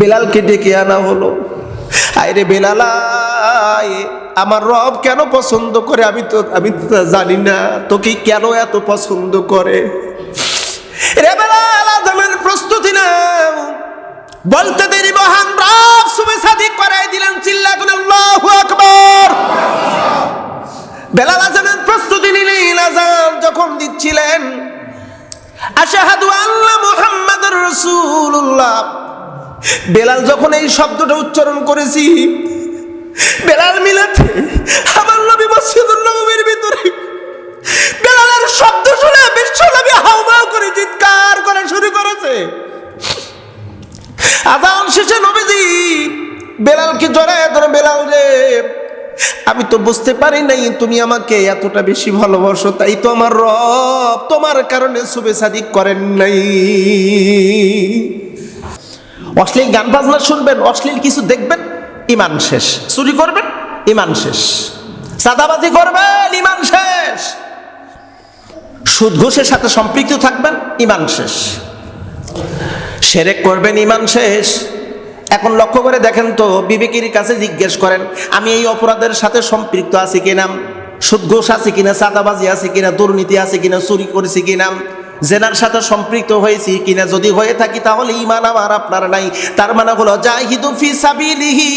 বেলালকে ডেকে আনা হলো। আরে বেলালাই আমার রব কেন পছন্দ করে? আমি তো আমি জানি না, তোকে কেন এত পছন্দ করে? রে বেলাল আজমের প্রস্তুতি নাও। বলতে দেরি, মহান রব সুবে সাদিক করাই দিলেন চিল্লা করে আল্লাহু আকবার। বেলাল আজমের প্রস্তুতি নিলেন, আজান যখন দিচ্ছিলেন আশাহাদু আল্লাহ মুহাম্মাদুর রাসূলুল্লাহ। বেলাল যখন এই শব্দটা উচ্চারণ করেছি, বেলাল মিলাতে আমার নবী মসজিদুল নববীর ভিতরে বেলালের শব্দ শুনে বিশ্ব নবী হাউমাউ করে চিৎকার করা শুরু করেছে। আজান শেষে নবীজি বেলালকে জড়ায় ধরে, বেলাল রে আমি তো বুঝতে পারি নাই তুমি আমাকে এতটা বেশি ভালোবাসো, তাই তো আমার রব তোমার কারণে শুভে সাদিক করেন নাই। অশ্লীল গান বাজনা শুনবেন, অশ্লীল কিছু দেখবেন, ইমান শেষ। চুরি করবেন, ইমান শেষ। সাদাবাজি করবেন, ইমান শেষ। সুদ ঘুষের সাথে সম্পৃক্ত থাকবেন, ইমান শেষ। সেরেক করবেন, ইমান শেষ। এখন লক্ষ্য করে দেখেন তো, বিবেকের কাছে জিজ্ঞেস করেন, আমি এই অপরাধের সাথে সম্পৃক্ত আছি কিনা? সুদ ঘুষ আছে কিনা? চাঁদাবাজি আছে কিনা? দুর্নীতি আছে কিনা? চুরি করেছি কিনা? জেনার সাথে সম্পৃক্ত হয়েছি কিনা? যদি হয়ে থাকি তাহলে ইমান আমার, আপনার নাই। তার মানে হলো, জাহিদু ফি সাবিলিহি,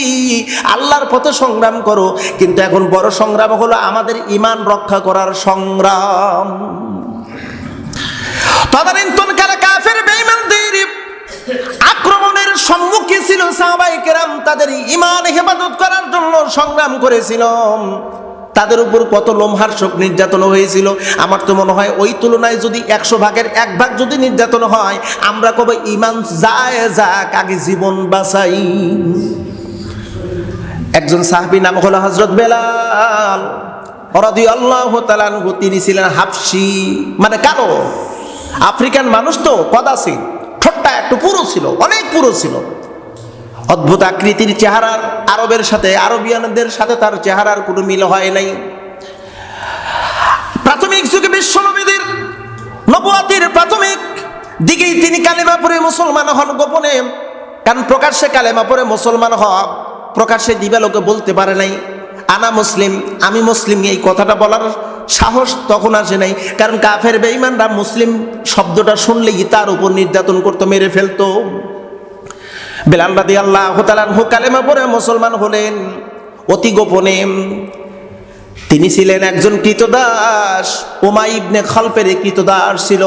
আল্লাহর পথে সংগ্রাম করো। কিন্তু এখন বড় সংগ্রাম হলো আমাদের ইমান রক্ষা করার সংগ্রাম। তদানীন্তন কালে আক্রমণের সম্মুখে ছিল? সাহাবাই কেরাম তাদের ইমান হেফাজত করার জন্য সংগ্রাম করেছিল। তাদের উপর কত লোমহার্ষক নির্যাতন হয়েছিল। আমার তো মনে হয় ওই তুলনায় যদি একশো ভাগের এক ভাগ যদি নির্যাতন হয়, আমরা কবে ইমান যায় যাক, আগে জীবন বাঁচাই। একজন সাহাবি নাম হলো হজরত বেলাল অরাদি আল্লাহ তালানহু তিনি ছিলেন হাফসি মানে কালো। আফ্রিকান মানুষ তো কদাসি ঠোঁটটা একটু পুরো ছিল, অনেক পুরো ছিল। অদ্ভুত আকৃতির চেহারার আরবের সাথে, আরবিয়ানদের সাথে তার চেহারার কোনো মিল হয় নাই। প্রাথমিক যুগে বিশ্বনবীদের নবুয়াতির প্রাথমিক দিকেই তিনি কালেমা পড়ে মুসলমান হন গোপনে। কারণ প্রকাশ্যে কালেমা পড়ে মুসলমান হওয়া, প্রকাশ্যে দিবালোকে বলতে পারে নাই, আনা মুসলিম, আমি মুসলিম, এই কথাটা বলার সাহস তখন আসে নাই। কারণ কাফের বেঈমানরা মুসলিম শব্দটা শুনলেই তার উপর নির্যাতন করতো, মেরে ফেলতো। বেলাল রাদি আল্লাহ হু কালেমা পরে মুসলমান হলেন, অতি গোপনে। তিনি ছিলেন একজন কৃতদাস ওমা ইবনে খালফের কৃতদাস ছিল।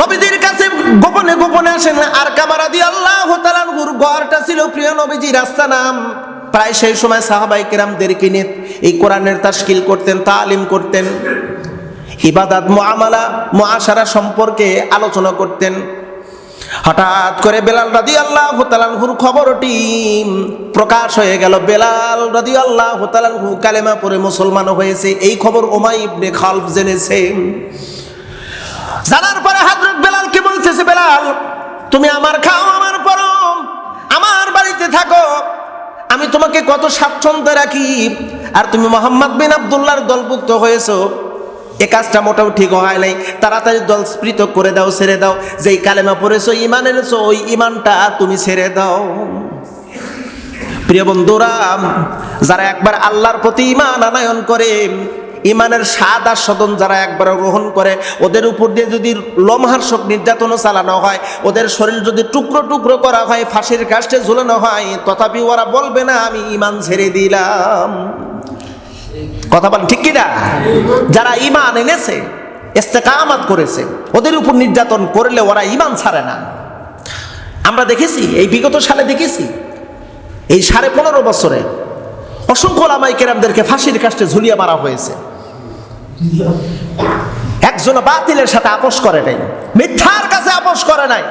নবীজির কাছে গোপনে গোপনে আসেন। আর কামারা আল্লাহ তালানহুর ঘরটা ছিল প্রিয় নবীজি রাস্তা নাম প্রায় সেই সময় সাহাবাই কেরামদেরকে নিয়ে এই কোরআনের তাস্কিল করতেন, তালিম করতেন, ইবাদাত, মুআমালা, মুআশারা সম্পর্কে আলোচনা করতেন। হঠাৎ করে বেলাল রাদি আল্লাহ তালানহুর খবরটি প্রকাশ হয়ে গেল। বেলাল রাদি আল্লাহ তালানহু কালেমা পরে মুসলমান হয়েছে। এই খবর ওমাই ইবনে খালফ জেনেছে। জানার পরে হাজরত বেলালকে বলতেছে, বেলাল, তুমি আমার খাও, আমার পরম আমার বাড়িতে থাকো। আমি তোমাকে কত স্বাচ্ছন্দ্য রাখি। আর তুমি মোহাম্মদ বিন আবদুল্লাহর দলভুক্ত হয়েছো। এ কাজটা মোটাও ঠিক হয় নাই। তাড়াতাড়ি দল স্পৃত করে দাও, ছেড়ে দাও। যেই কালেমা পড়েছো, ইমান এনেছো, ওই ইমানটা তুমি ছেড়ে দাও। প্রিয় বন্ধুরা, যারা একবার আল্লাহর প্রতি ইমান আনায়ন করে ইমানের স্বাদ আর সদন যারা একবার গ্রহণ করে, ওদের উপর দিয়ে যদি লোমহার্ষক নির্যাতনও চালানো হয়, ওদের শরীর যদি টুকরো টুকরো করা হয়, ফাঁসির কাষ্টে ঝুলানো হয়, তথাপি ওরা বলবে, না, আমি ইমান ছেড়ে দিলাম। কথা বলেন, ঠিক কিনা? যারা ইমান এনেছে, ইস্তেকামাত করেছে, ওদের উপর নির্যাতন করলে ওরা ইমান ছাড়ে না। আমরা দেখেছি, এই বিগত সালে দেখেছি, এই সাড়ে পনেরো বছরে অসংখ্য লামাই কেরামদেরকে ফাঁসির কাষ্টে ঝুলিয়ে মারা হয়েছে। একজন বাতিলের সাথে আপোষ করে নাই, মিথ্যার কাছে আপোষ করে নাই।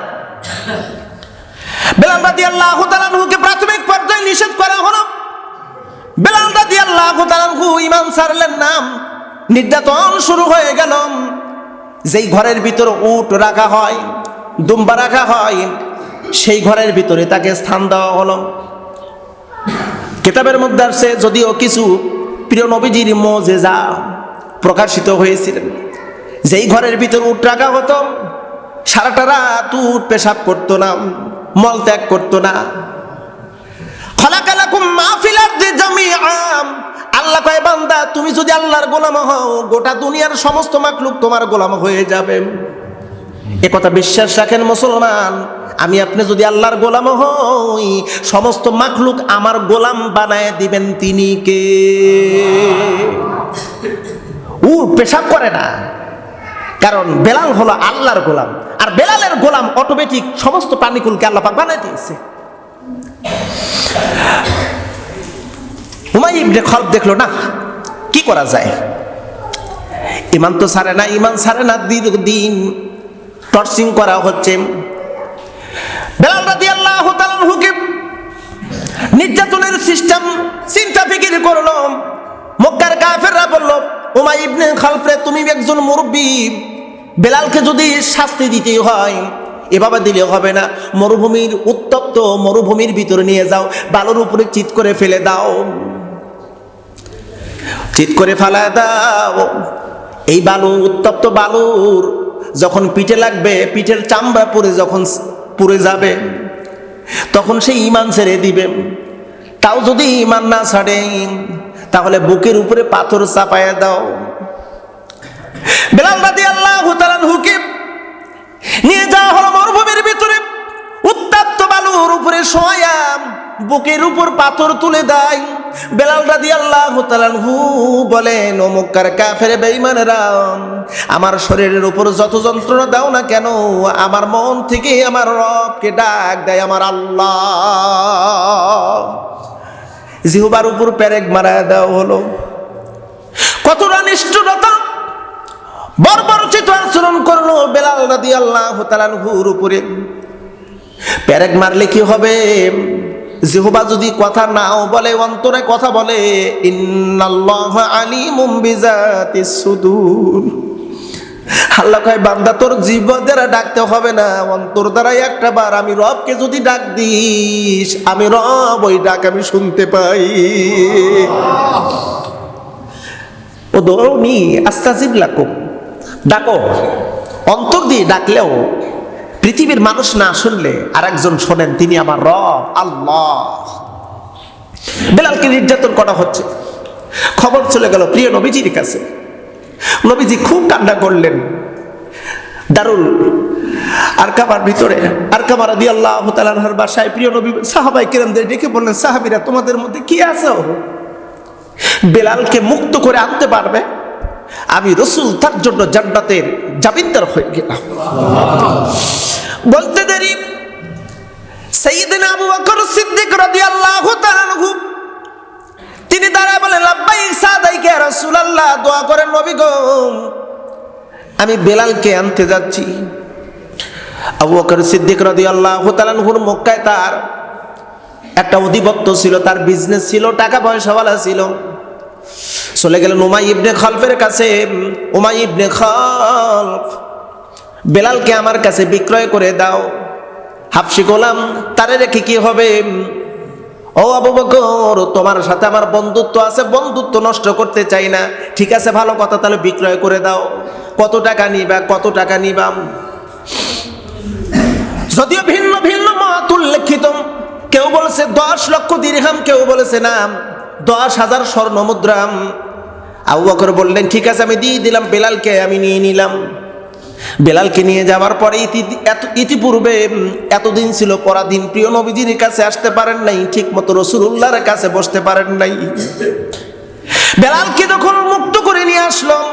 বেলাল রাদি আল্লাহ তালানহুকে প্রাথমিক পর্যায়ে নিষেধ করা হলো। বেলাল রাদি আল্লাহ তালানহু ইমান সারলেন নাম নির্যাতন শুরু হয়ে গেল। যেই ঘরের ভিতর উট রাখা হয়, দুম্বা রাখা হয়, সেই ঘরের ভিতরে তাকে স্থান দেওয়া হলো। কিতাবের মধ্যে আসছে, যদিও কিছু প্রিয় নবীজির মজেজা প্রকাশিত হয়েছিলেন যেই ঘরের ভিতর উট রাখা হতো, সারাটা রাত উঠ পেশাব করতো না, মল ত্যাগ করতো না। আরদি জামিআম। আল্লাহ তুমি যদি গোলাম হও, গোটা দুনিয়ার সমস্ত তোমার গোলাম হয়ে যাবে। বিশ্বাস রাখেন মুসলমান, আমি আপনি যদি আল্লাহর গোলাম হই, সমস্ত মাকলুক আমার গোলাম বানায় দিবেন তিনি কে? ও পেশাব করে না। কারণ বেলাল হলো আল্লাহর গোলাম। আর বেলালের গোলাম অটোমেটিক সমস্ত প্রাণীকুলকে আল্লাহ পাক বানায় দিয়েছে। হুমাই ইবনে খলব দেখল, না, কি করা যায়? ইমান তো সারে না, ইমান সারে না, দীর্ঘদিন টর্চিং করা হচ্ছে। বেলাল রাদি আল্লাহ হুকে নির্যাতনের সিস্টেম চিন্তা ফিকির করল। মক্কার কাফেররা বলল, উমাই ইবনে খালফরে তুমি একজন মুরব্বী। বেলালকে যদি শাস্তি দিতে হয়, এভাবে দিলে হবে না। মরুভূমির উত্তপ্ত মরুভূমির ভিতরে নিয়ে যাও, বালুর উপরে চিৎ করে ফেলে দাও। চিৎ করে ফেলা দাও। এই বালু, উত্তপ্ত বালুর যখন পিঠে লাগবে, পিঠের চামড়া পরে যখন পুড়ে যাবে, তখন সে ইমান ছেড়ে দিবে। তাও যদি ইমান না ছাড়ে তাহলে বুকের উপরে পাথর চাপায়া দাও। বেলাল রাদি আল্লাহ হুকিম, নিয়ে যাওয়া হলো মরুভূমির ভিতরে। উত্তাপ্ত বালুর উপরে শোয়া বুকের উপর পাথর তুলে দেয়। বেলাল রাদি আল্লাহ হু বলেন অমুক্কার কাফের বেইমানেরা আমার শরীরের উপর যত যন্ত্রণা দাও না কেন, আমার মন থেকে আমার রবকে ডাক দেয়, আমার আল্লাহ। জিহুবার উপর প্যারেক মারা দেওয়া হলো। কতটা নিষ্ঠুরতা, বর্বরচিত আচরণ করল বেলাল রাদি আল্লাহ তালানহুর উপরে। প্যারেক মারলে কি হবে? জিহুবা যদি কথা নাও বলে, অন্তরে কথা বলে, ইন্নাল্লাহ আলিমুম বিজাতিস সুদূর। আল্লাহ কয়, বান্দা, তোর জীব দ্বারা ডাকতে হবে না, অন্তর দ্বারাই একটা বার আমি রবকে যদি ডাক দিস, আমি রব ওই ডাক আমি শুনতে পাই। ও দৌড়নি আস্তাজিব লাকুম ডাকো, অন্তর দিয়ে ডাকলেও পৃথিবীর মানুষ না শুনলে আর একজন শোনেন, তিনি আমার রব, আল্লাহ। বেলালকে নির্যাতন করা হচ্ছে। খবর চলে গেল প্রিয় নবীজির কাছে। নবীজি খুব কান্না করলেন। দারুল আর কামার ভিতরে আর কামার দি আল্লাহ তালানহার বাসায় প্রিয় নবী সাহাবাই কিরমদের ডেকে বললেন, সাহাবিরা, তোমাদের মধ্যে কি আছে? বেলালকে মুক্ত করে আনতে পারবে? আমি রসুল, তার জন্য জান্নাতের জামিনদার হয়ে গেলাম। বলতে দেরি, সাইয়েদিনা আবু বকর সিদ্দিক রাদিয়াল্লাহু তাআলা তিনি দাঁড়ায় বলে লাব্বাই সাদাইকে রাসূলুল্লাহ, দোয়া করেন নবী আমি বেলালকে আনতে যাচ্ছি। আবু বকর সিদ্দিক রাদিয়াল্লাহু তাআলা আনহুর মক্কায় তার একটা অধিপত্য ছিল, তার বিজনেস ছিল, টাকা পয়সাওয়ালা ছিল। চলে গেলেন উমাই ইবনে খলফের কাছে। উমাই ইবনে খলফ, বেলালকে আমার কাছে বিক্রয় করে দাও। হাফসি গোলাম, তারে রেখে কি হবে? ও আবু বকর, তোমার সাথে আমার বন্ধুত্ব আছে, বন্ধুত্ব নষ্ট করতে চাই না। ঠিক আছে, ভালো কথা, তাহলে বিক্রয় করে দাও। কত টাকা নিবা, কত টাকা নিবা? যদিও ভিন্ন ভিন্ন মত উল্লেখিত, কেউ বলেছে দশ লক্ষ দিরহাম কেউ বলেছে না, দশ হাজার স্বর্ণ মুদ্রাম। আবু বকর বললেন, ঠিক আছে, আমি দিয়ে দিলাম, বেলালকে আমি নিয়ে নিলাম। বেলালকে নিয়ে যাওয়ার পরে ইতি এত ইতিপূর্বে এতদিন ছিল পরাধীন প্রিয় নবীজির কাছে আসতে পারেন নাই ঠিক মতো রসুল্লাহর কাছে বসতে পারেন নাই। বেলালকে যখন মুক্ত করে নিয়ে আসলাম,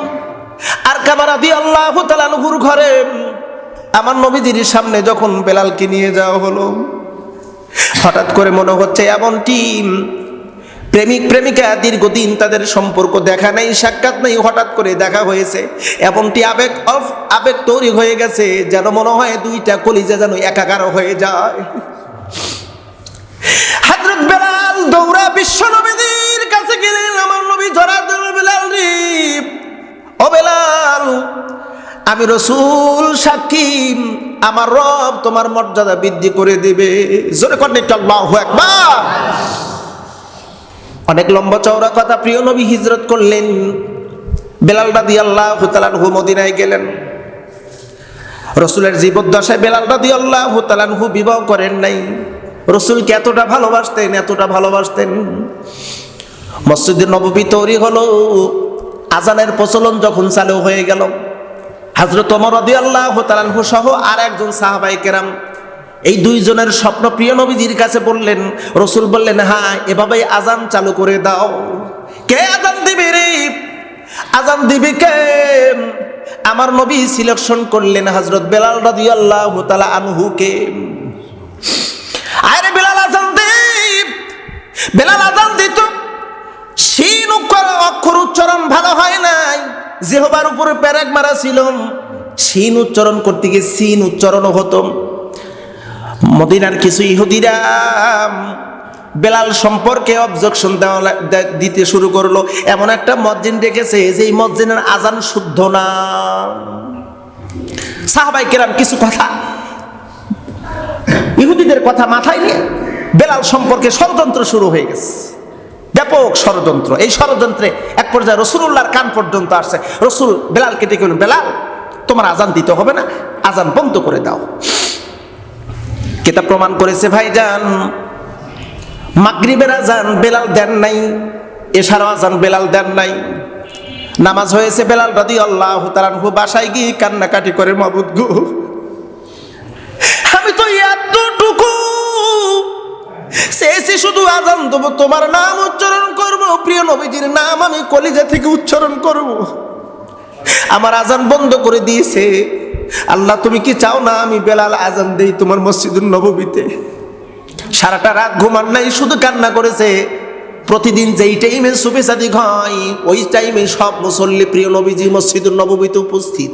আর কামারা দিয়ে আল্লাহ তালানহুর ঘরে আমার নবীজির সামনে যখন বেলালকে নিয়ে যাওয়া হলো, হঠাৎ করে মনে হচ্ছে এমন টিম প্রেমিক প্রেমিকা দীর্ঘদিন তাদের সম্পর্ক দেখা নেই, সাক্ষাৎ নেই, হঠাৎ করে দেখা হয়েছে। এমনটি আবেগ অফ আবেগ তৈরি হয়ে গেছে যেন মনে হয় দুইটা কলিজা যেন একাকার হয়ে যায়। হাজরত বেলাল দৌড়া বিশ্ব কাছে গেলেন, আমার নবী দিল বেলাল রে। ও বেলাল, আমি রসুল সাক্ষী, আমার রব তোমার মর্যাদা বৃদ্ধি করে দিবে। জোরে কন্যা একবার অনেক লম্বা চওড়া কথা প্রিয় নবী হিজরত করলেন। বেলাল রাদি আল্লাহ হুতালানহু মদিনায় গেলেন। রসুলের জীবদ্দশায় বেলাল রাদি আল্লাহ তালানহু বিবাহ করেন নাই। রসুলকে এতটা ভালোবাসতেন এতটা ভালোবাসতেন। মসজিদের নববী তৈরি হলো, আজানের প্রচলন যখন চালু হয়ে গেল। হাজরত অমর রদি আল্লাহ তালানহু সহ আর একজন সাহাবাই কেরাম এই দুইজনের স্বপ্ন প্রিয় নবীজির কাছে বললেন, রসুল বললেন হ্যাঁ এভাবেই আজান চালু করে দাও। কে আজান দিবে রে? আজান দিবে কে? আমার নবী সিলেকশন করলেন হজরত বেলাল রাদি আল্লাহ তালা আনহুকে। আরে বেলাল আজান দে, বেলাল আজান দিত সিন অক্ষর উচ্চারণ ভালো হয় নাই, জেহবার উপরে প্যারাক মারা ছিল। সিন উচ্চারণ করতে গিয়ে সিন উচ্চারণ হতো। মদিনার কিছু ইহুদিরা বেলাল সম্পর্কে অবজেকশন দেওয়া দিতে শুরু করল। এমন একটা মসজিদ রেখেছে যে এই মসজিদের আজান শুদ্ধ না। সাহাবাই কেরাম কিছু কথা ইহুদিদের কথা মাথায় নিয়ে বেলাল সম্পর্কে ষড়যন্ত্র শুরু হয়ে গেছে। ব্যাপক ষড়যন্ত্র। এই ষড়যন্ত্রে এক পর্যায়ে রসুল্লাহর কান পর্যন্ত আসছে। রসুল বেলালকে ডেকে বেলাল, তোমার আজান দিতে হবে না, আজান বন্ধ করে দাও। কেতা প্রমাণ করেছে ভাইজান মাগরিবের আজান বেলাল দেন নাই এশারও আজান বেলাল দেন নাই। নামাজ হয়েছে বেলাল রাদি আল্লাহ তালানহু বাসায় গিয়ে কান্নাকাটি করে, মবুদ গু, আমি তো এতটুকু শেষে শুধু আজান দেবো, তোমার নাম উচ্চারণ করব, প্রিয় নবীজির নাম আমি কলিজা থেকে উচ্চারণ করব। আমার আজান বন্ধ করে দিয়েছে আল্লাহ, তুমি কি চাও না আমি বেলাল আজান দেই তোমার মসজিদুল নববীতে? সারাটা রাত ঘুমান নাই, শুধু কান্না করেছে। প্রতিদিন যেই টাইমে সুফে সাদিক হয়, ওই টাইমে সব মুসল্লি প্রিয় নবীজি মসজিদুল নববীতে উপস্থিত।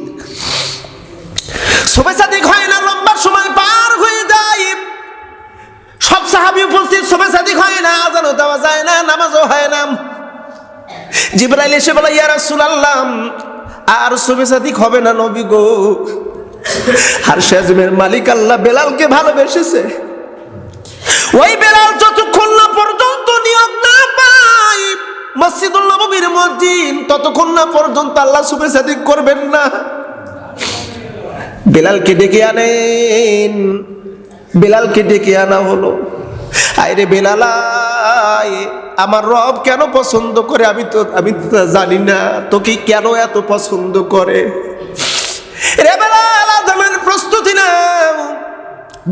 সুফে সাদিক হয় না, লম্বা সময় পার হয়ে যায়। সব সাহাবি উপস্থিত, সুফে সাদিক হয় না, আজানও দেওয়া যায় না, নামাজও হয় না। জিব্রাইল এসে বলে, ইয়া রাসূলুল্লাহ, আর সুফে সাদিক হবে না নবী গো। আর শেজমের মালিক আল্লাহ বেলালকে ভালোবেসেছে। ওই বেলাল যতক্ষণ না পর্যন্ত নিয়োগ না পাই মসজিদুল নববীর মসজিদ ততক্ষণ না পর্যন্ত আল্লাহ সুবে সাদিক করবেন না। বেলালকে ডেকে আনেন। বেলালকে ডেকে আনা হলো। আরে বেলাল আয়, আমার রব কেন পছন্দ করে? আমি তো আমি জানি না। তোকে কেন এত পছন্দ করে? প্রস্তুতি নাও।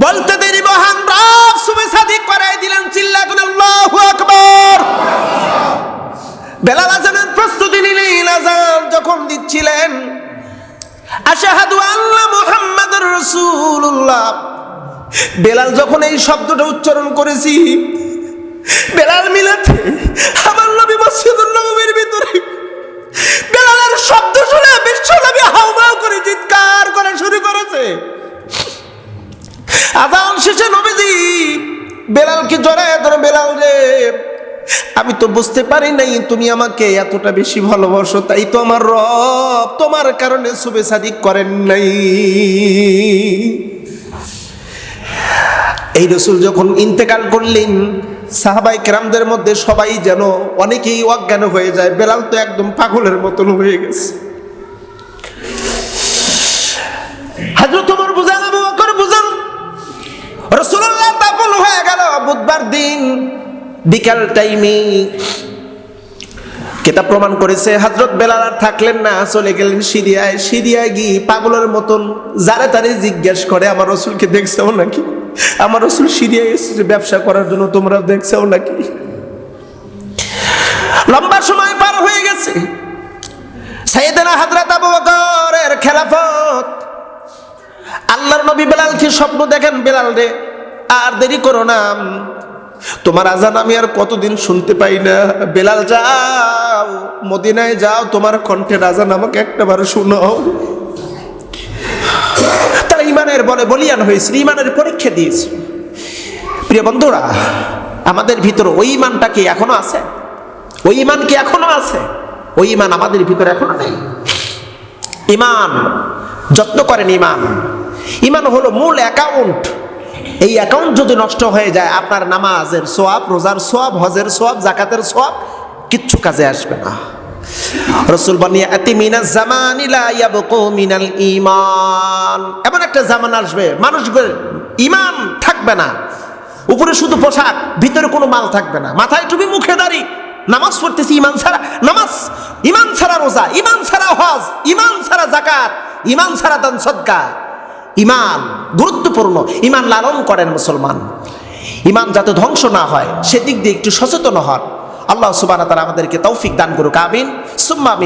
বলতে দেরি মহান রব সাদিক করাই দিলেন চিল্লা করে আল্লাহু আকবার। বেলাল আজানের প্রস্তুতি নিলেন, আজান যখন দিচ্ছিলেন, আশাহাদু আল্লাহ মুহাম্মাদুর রাসূলুল্লাহ। বেলাল যখন এই শব্দটা উচ্চারণ করেছি, বেলাল মিলাতে আমার নবী মসজিদুল ভিতরে বেলালের শব্দ শুনে বিশ্ব নবী হাউমাউ করে চিৎকার করা শুরু করেছে। আজান শেষে নবীজি বেলালকে জড়ায় ধরে বেলাল রে, আমি তো বুঝতে পারি নাই তুমি আমাকে এতটা বেশি ভালোবাসো, তাই তো আমার রব তোমার কারণে শুভে সাদিক করেন নাই। এই রসুল যখন ইন্তেকাল করলেন সাহাবাই কেরামদের মধ্যে সবাই যেন অনেকেই অজ্ঞান হয়ে যায়। বেলাল তো একদম পাগলের মতন হয়ে গেছে। হাজরত তোমার বুঝান, আবু বকর বুঝান রসুল্লাহ তাপল হয়ে গেল। বুধবার দিন বিকাল টাইমে কেতাব প্রমাণ করেছে হজরত বেলাল আর থাকলেন না, চলে গেলেন সিরিয়ায়। সিরিয়ায় গিয়ে পাগলের মতন যারে তারে জিজ্ঞেস করে, আমার রসুলকে দেখছেও নাকি? আমার রসুল সিরিয়ায় এসেছে ব্যবসা করার জন্য, তোমরা দেখছেও নাকি? লম্বা সময় পার হয়ে গেছে। সাইয়েদেনা হাজরাত আবু বকরের খেলাফত। আল্লাহর নবী বেলাল কি স্বপ্ন দেখেন, বেলাল রে, আর দেরি করো না। তোমার আজান আমি আর কতদিন শুনতে পাই না। বেলাল, যাও, মদিনায় যাও, তোমার কণ্ঠের আজান আমাকে একটাবার শোনাও। তারা ইমানের বলে বলিয়ান হয়েছিল ইমানের পরীক্ষা দিয়েছে। প্রিয় বন্ধুরা, আমাদের ভিতর ওই ইমানটা কি এখনও আছে? ওই ইমান কি এখনও আছে? ওই ইমান আমাদের ভিতরে এখনও নেই। ইমান, যত্ন করেন ইমান। ইমান হলো মূল অ্যাকাউন্ট এই অ্যাকাউন্ট যদি নষ্ট হয়ে যায়, আপনার নামাজের সোয়াব, রোজার সোয়াব, হজের সোয়াব, জাকাতের সোয়াব, কিচ্ছু কাজে আসবে না। রসুল বানিয়া এতি মিনা মিনাল ঈমান। এমন একটা জামান আসবে মানুষগুলো ঈমান থাকবে না। উপরে শুধু পোশাক, ভিতরে কোনো মাল থাকবে না। মাথায় টুপি মুখে দাড়ি। নামাজ পড়তেছি, ইমান ছাড়া নামাজ। ইমান ছাড়া রোজা, ইমান ছাড়া হজ, ইমান ছাড়া জাকাত ইমান ছাড়া দান সদকা। ইমান গুরুত্বপূর্ণ। ইমান লালন করেন মুসলমান। ইমান যাতে ধ্বংস না হয়, সেদিক দিয়ে একটু সচেতন হন। আল্লাহ সুবাহ তারা আমাদেরকে তৌফিক দান করুক, আমিন। সুম্মা আমিন।